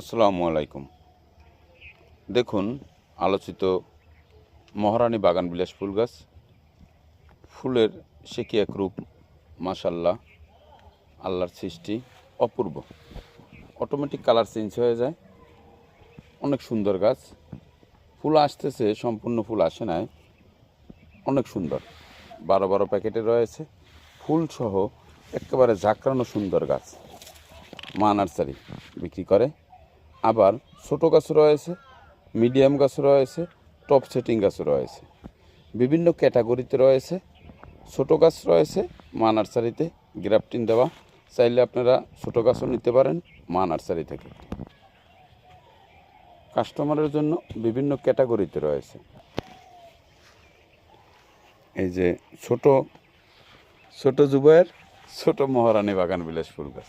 আসসালামু আলাইকুম। দেখুন, আলোচিত মহারানী বাগান বিলাস ফুল গাছ। ফুলের সে কি এক রূপ? মাসাল্লাহ আল্লাহর সৃষ্টি অপূর্ব। অটোমেটিক কালার চেঞ্জ হয়ে যায়। অনেক সুন্দর গাছ। ফুল আসতেছে, সম্পূর্ণ ফুল আসে নাই। অনেক সুন্দর। বারো বারো প্যাকেটে রয়েছে। ফুল সহ একেবারে ঝাঁকড়ানো সুন্দর গাছ। মা নার্সারি বিক্রি করে। আবার ছোটো গাছ রয়েছে, মিডিয়াম গাছ রয়েছে টপ সেটিং গাছ রয়েছে। বিভিন্ন ক্যাটাগরিতে রয়েছে, ছোটো গাছ রয়েছে, মা নার্সারিতে গ্রাফটিন দেওয়া। চাইলে আপনারা ছোটো গাছও নিতে পারেন মা নার্সারি থেকে। কাস্টমারের জন্য বিভিন্ন ক্যাটাগরিতে রয়েছে। এই যে ছোট ছোট জুবাইয়ের ছোট মহারানী বাগান বিলাস ফুল গাছ।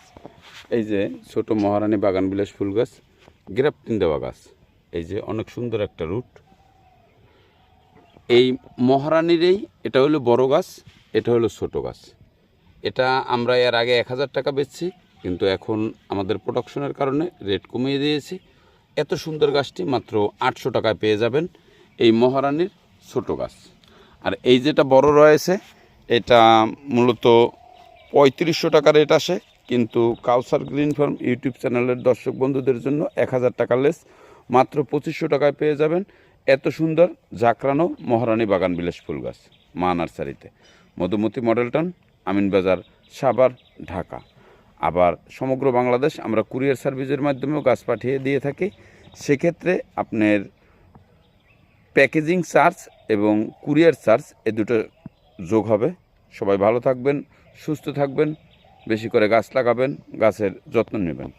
এই যে ছোট মহারানী বাগান বিলাস ফুল গাছ গ্রাফটিন দেওয়া গাছ। এই যে অনেক সুন্দর একটা রুট। এই মহারানীরই এটা হলো বড় গাছ, এটা হলো ছোট গাছ। এটা আমরা এর আগে এক হাজার টাকা বেচছি, কিন্তু এখন আমাদের প্রোডাকশনের কারণে রেট কমিয়ে দিয়েছি। এত সুন্দর গাছটি মাত্র আটশো টাকায় পেয়ে যাবেন এই মহারানীর ছোট গাছ। আর এই যেটা বড় রয়েছে, এটা মূলত পঁয়ত্রিশশো টাকা রেট আসে। কিন্তু কাউসার গ্রিন ফার্ম ইউটিউব চ্যানেলের দর্শক বন্ধুদের জন্য এক হাজার টাকা লেস, মাত্র পঁচিশশো টাকায় পেয়ে যাবেন এত সুন্দর জাকরানো মহারানী বাগান বিলাস ফুল গাছ মা নার্সারিতে। মধুমতি মডেলটন আমিনবাজার সাভার, ঢাকা। আবার সমগ্র বাংলাদেশ আমরা কুরিয়ার সার্ভিসের মাধ্যমেও গাছ পাঠিয়ে দিয়ে থাকি। সেক্ষেত্রে আপনার প্যাকেজিং চার্জ এবং কুরিয়ার চার্জ এ দুটো যোগ হবে। সবাই ভালো থাকবেন, সুস্থ থাকবেন। বেশি করে গাছ লাগাবেন গাছের যত্ন নেবেন।